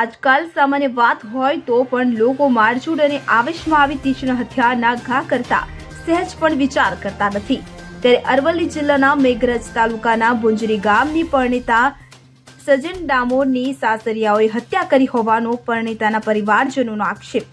આજકાલ સામાન્ય વાત હોય તો પણ લોકો મારઝૂડ અને આવેશમાં આવી તીક્ષ્ણ હથિયારના ઘા કરતા સહેજ પણ વિચાર કરતા નથી. ત્યારે અરવલ્લી જિલ્લાના મેઘરજ તાલુકાના ભુંજરી ગામની પરણિતા સજન ડામોરની સાસરિયાઓએ હત્યા કરી હોવાનો પરણિતાના પરિવારજનોનો આક્ષેપ.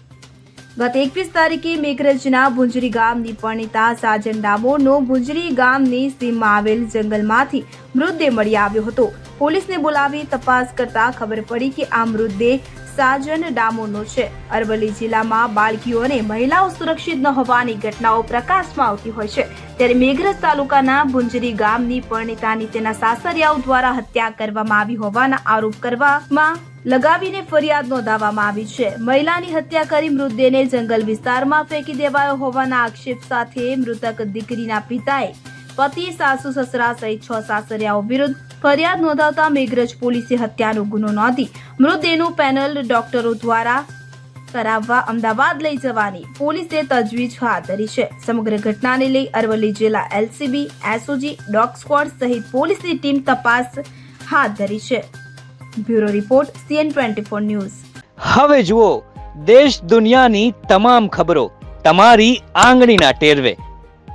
ગત એકવીસ તારીખે મેઘરજના ભુંજરી ગામની પરણિતા સાજન ડામોરનો ભુંજરી ગામની સીમમાં આવેલ જંગલમાંથી મૃતદેહ મળી આવ્યો હતો. પોલીસને બોલાવી તપાસ કરતા ખબર પડી કે આ મૃતદેહ સાજન ડામોનો છે. અરવલ્લી જિલ્લામાં બાળકીઓ અને મહિલાઓ સુરક્ષિત ન હોવાની ઘટનાઓ પ્રકાશમાં આવતી હોય છે. ત્યારે મેઘરજ તાલુકાના ભુંજરી ગામની પરણિતાની તેના સાસરિયાઓ દ્વારા હત્યા કરવામાં આવી હોવાના આરોપ કરવામાં લગાવીને ફરિયાદ નોંધાવવામાં આવી છે. મહિલાની હત્યા કરી મૃતદેહને જંગલ વિસ્તારમાં ફેંકી દેવાયો હોવાના આક્ષેપ સાથે મૃતક દીકરીના પિતાએ પતિ, સાસુ, સસરા સહિત છ સાસરિયાઓ વિરુદ્ધ ફરિયાદ નોંધાવતા મેઘરજ પોલીસે હત્યાનો ગુનો નોંધી મૃતદેહનું પેનલ ડોક્ટરો દ્વારા કરાવવા અમદાવાદ લઈ જવાની પોલીસે તજવીજ હાથ ધરી છે. સમગ્ર ઘટનાને લઈ અરવલ્લી જિલ્લા એલસીબી, એસઓજી, ડોગ સ્ક્વોડ સહિત પોલીસની ટીમ તપાસ હાથ ધરી છે. Bureau report, CN twenty four news. હવે જુઓ, દેશ દુનિયાની તમામ ખબરો તમારી આંગળીના ટેરવે.